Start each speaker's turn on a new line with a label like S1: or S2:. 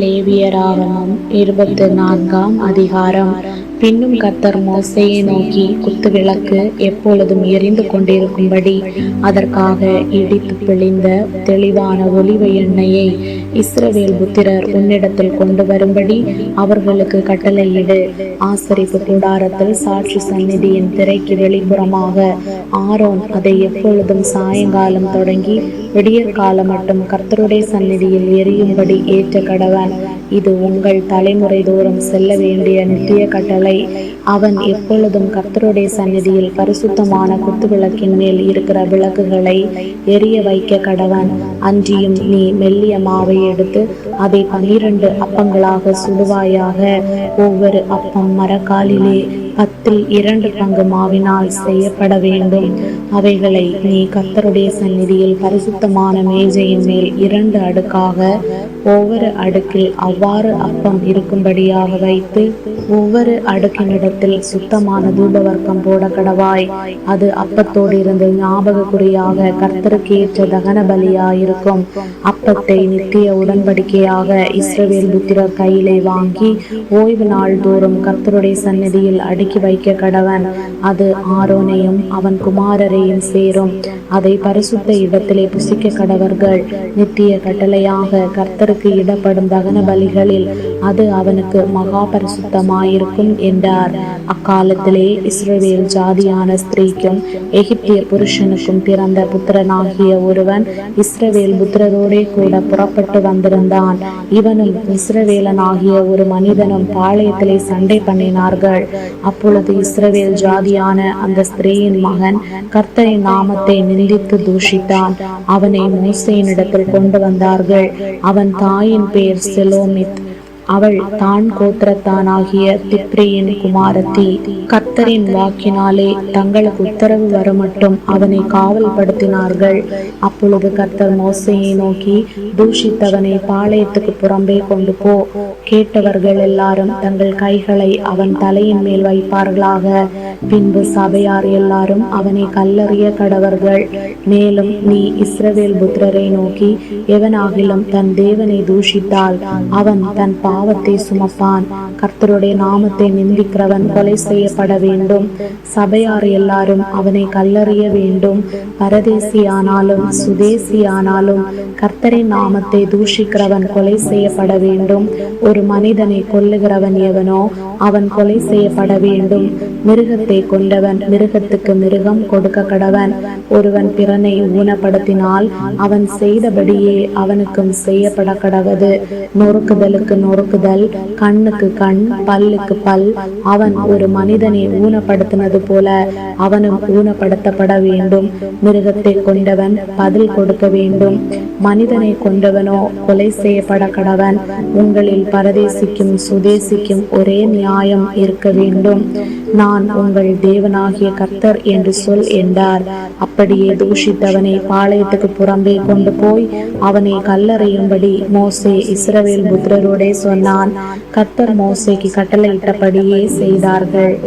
S1: லேவியராகமம் இருபத்து நான்காம் அதிகாரம். பின்னும் கர்த்தர் மோசையை நோக்கி குத்து விளக்கு எப்பொழுதும் எரிந்து கொண்டிருக்கும்படி அதற்காக இடித்து பிழிந்த தெளிவான ஒலிவ எண்ணெயை இஸ்ரவேல் புத்திரர் உன்னிடத்தில் கொண்டு வரும்படி அவர்களுக்கு கட்டளையிடு. ஆசரிப்பு கூடாரத்தில் சாட்சி சந்நிதியின் திரைக்கு வெளிப்புறமாக ஆரோன் அதை எப்பொழுதும் சாயங்காலம் தொடங்கி விடியற்காலம் மட்டும் கர்த்தருடைய சந்நிதியில் எரியும்படி ஏற்ற கடவன். இது உங்கள் தலைமுறை தோறும் செல்ல வேண்டிய நித்திய கட்டளை. அவன் எப்பொழுதும் கர்த்தருடைய சந்நிதியில் பரிசுத்தமான குத்துவிளக்கின் மேல் இருக்கிற விளக்குகளை எரிய வைக்க கடவன். அன்றியும் நீ மெல்லிய மாவை எடுத்து அதை பனிரெண்டு அப்பங்களாக சுடுவாயாக. ஒவ்வொரு அப்பம் மரக்காலிலே பத்தில் இரண்டு பங்கு மாவினால் செய்யப்பட வேண்டும். அவைகளை நீ கத்தருடைய சந்நிதியில் பரிசுத்தமான மேஜையின் மேல் இரண்டு அடுக்காக ஒவ்வொரு அடுக்கில் அவ்வாறு அப்பம் இருக்கும்படியாக வைத்து ஒவ்வொரு அடுக்கினிடத்தில் சுத்தமான தூபவர்க்கம் போட கடவாய் அது அப்பத்தோடு இருந்து ஞாபக குறியாக கர்த்தருக்கு ஏற்ற தகன பலியாயிருக்கும் அப்பத்தை நித்திய உடன்படிக்கையாக இஸ்ரவேல் புத்திரர் கையிலே வாங்கி ஓய்வு நாள் தோறும் கர்த்தருடைய சந்நிதியில் அடி அடுக்கி வைக்க கடவன். அது ஆரோனையும் அவன் குமாரரையும் சேரும். அதை பரிசுத்த இடத்திலே புசிக்க கடவர்கள் நித்திய கட்டளையாக கர்த்தருக்கு இடப்படும் தகன பலிகளில் அது அவனுக்கு மகா பரிசுத்தமாயிருக்கும் என்றார். அக்காலத்திலே இஸ்ரேல் ஜாதியான ஸ்திரீக்கும் எகிப்திய புருஷனுக்கும் பிறந்த புத்திரனாகிய ஒருவன் இஸ்ரவேல் புத்திரரோடே கூட புறப்பட்டு வந்திருந்தான். இவனும் இஸ்ரவேலனாகிய ஒரு மனிதனும் பாளையத்திலே சண்டை பண்ணினார்கள். அப்பொழுது இஸ்ரவேல் ஜாதியான அந்த ஸ்திரீயின் மகன் கர்த்தரின் நாமத்தை நிந்தித்து தூஷித்தான். அவனை மோசையினிடத்தில் கொண்டு வந்தார்கள். அவன் தாயின் பெயர் செலோமித். அவள் தான் கோத்திரத்தானாகிய திப்ரியின் குமாரத்தி. கர்த்தரின் வாக்கினாலே தங்களுக்கு உத்தரவு வரமட்டும் அவனை காவல்படுத்தினார்கள். அப்பொழுது கர்த்தர் மோசையை நோக்கி தூஷித்தவனை பாளையத்துக்கு புறம்பே கொண்டு போ. கேட்டவர்கள் எல்லாரும் தங்கள் கைகளை அவன் தலையின் மேல் வைப்பார்களாக. பின்பு சபையார் எல்லாரும் அவனை கல்லறிய கடவர்கள். மேலும் நீ இஸ்ரவேல் புத்திரரை நோக்கி எவனாகிலும் தன் தேவனை தூஷித்தால் அவன் தன் பாவத்தை சுமப்பான். கர்த்தருடைய நாமத்தை நிந்திக்கிறவன் கொலை செய்யப்பட வேண்டும். சபையார் எல்லாரும் அவனை கல்லறிய வேண்டும். பரதேசியானாலும் சுதேசியானாலும் கர்த்தரின் நாமத்தை தூஷிக்கிறவன் கொலை செய்யப்பட வேண்டும். ஒரு மனிதனை கொல்லுகிறவன் எவனோ அவன் கொலை செய்யப்பட வேண்டும். மிருகத்தை மிருகத்தை கொண்டவன் மிருகத்துக்கு மிருகம் கொடுக்க கடவன். ஒருவன் பிறனை ஊனப்படுத்தினால் அவன் செய்தபடியே அவனுக்கும் செய்யப்பட கடவது. நொறுக்குதலுக்கு நொறுக்குதல் கண்ணுக்கு கண் பல்லுக்கு பல். அவன் ஒரு மனிதனை ஊனப்படுத்தினது போல அவனும் ஊனப்படுத்தப்பட வேண்டும். மிருகத்தை கொண்டவன் பதில் கொடுக்க வேண்டும். மனிதனை கொண்டவனோ கொலை செய்யப்பட கடவன். உங்களில் பரதேசிக்கும் சுதேசிக்கும் ஒரே நியாயம் இருக்க வேண்டும். நான் உங்கள் தேவனாகிய கர்த்தர் என்று சொல் என்றார். அப்படியே தூஷித்தவனை பாளையத்துக்கு புறம்பே கொண்டு போய் அவனை கல்லறையும்படி மோசே இஸ்ரவேல் புத்திரரோடே சொன்னான். கர்த்தர் மோசேக்கு கட்டளையிட்டபடியே செய்தார்கள்.